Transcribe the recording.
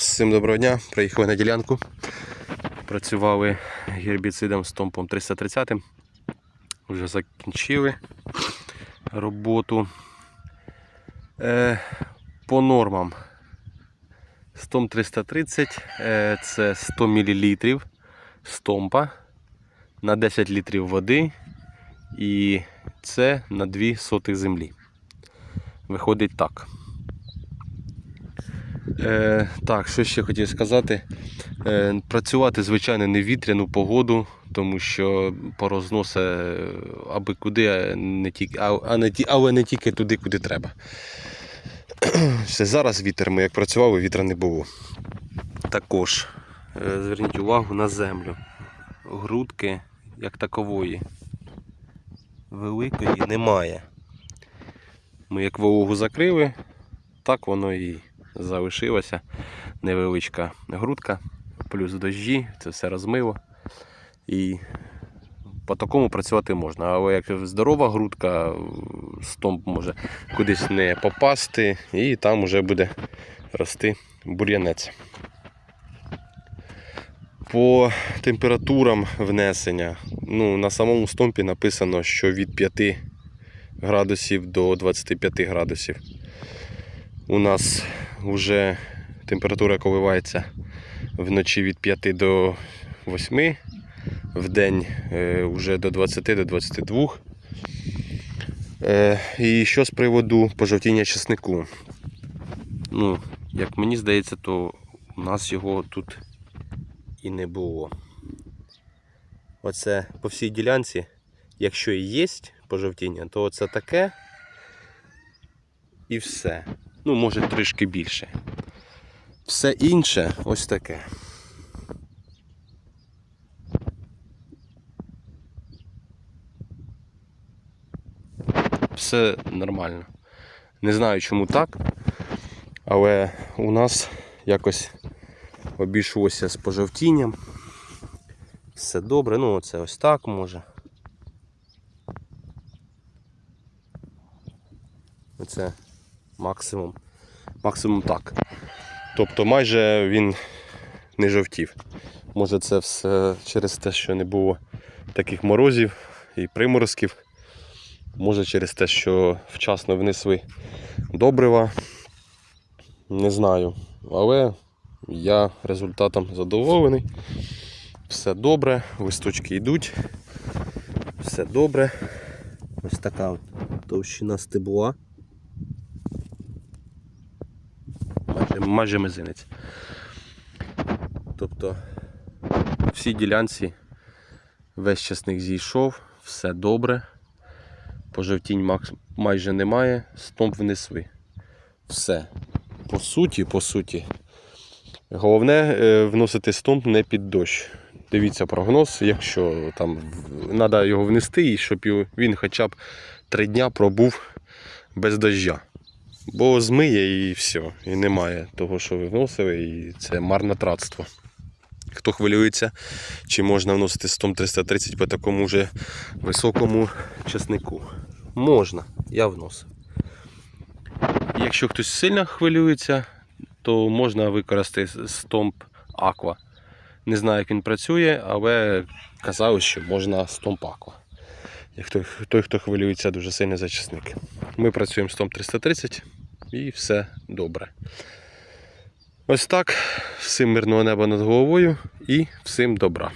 Всім доброго дня. Приїхали на ділянку. Працювали гербіцидом з томпом 330. Вже закінчили роботу. Е, по нормам. Стом 330 е, це 100 мл стомпа на 10 літрів води і це на 2 сотих землі. Виходить так. Е, так, що ще хотів сказати. Е, працювати, звичайно, не вітряну погоду, тому що порозносе аби куди, а не тільки, а, не, але не тільки туди, куди треба. Ще зараз вітер, ми як працювали, вітра не було. Також е, зверніть увагу на землю. Грудки як такової. Великої немає. Ми як вологу закрили, так воно і залишилося. Невеличка грудка, плюс дощі, це все розмило. І по такому працювати можна. Але як здорова грудка, стомп може кудись не попасти, і там вже буде рости бур'янець. По температурам внесення, ну, на самому стомпі написано, що від 5 градусів до 25 градусів. У нас вже температура коливається вночі від 5 до 8, в день е, вже до 20 до 22. Е, І що з приводу пожовтіння чеснику? Ну, як мені здається, то у нас його тут і не було. Оце по всій ділянці, якщо і є пожовтіння, то це таке і все. Ну, може трішки більше. Все інше ось таке. Все нормально. Не знаю, чому так, але у нас якось обійшлося з пожовтінням. Все добре, ну оце ось так може. Оце максимум. Максимум так. Тобто майже він не жовтів. Може це все через те, що не було таких морозів і приморозків. Може через те, що вчасно внесли добрива. Не знаю. Але я результатом задоволений. Все добре, листочки йдуть. Все добре. Ось така от товщина стебла. Майже, мизинець. Тобто всі ділянці весь часник зійшов, все добре. Пожовтінь майже немає, стомп внесли. Все. По суті, по суті. Головне е, вносити стомп не під дощ. Дивіться прогноз, якщо там треба його внести, і щоб він хоча б три дня пробув без дождя. Бо змиє і все. І немає того, що ви вносили, і це марнотратство. Хто хвилюється, чи можна вносити стом 330 по такому вже високому часнику? Можна, я вносив. Якщо хтось сильно хвилюється, то можна використати стомп Aqua. Не знаю, як він працює, але казали, що можна стомп Aqua. Як той, хто хвилюється дуже сильно за часник. Ми працюємо з стомп 330 і все добре. Ось так. Всім мирного неба над головою і всім добра.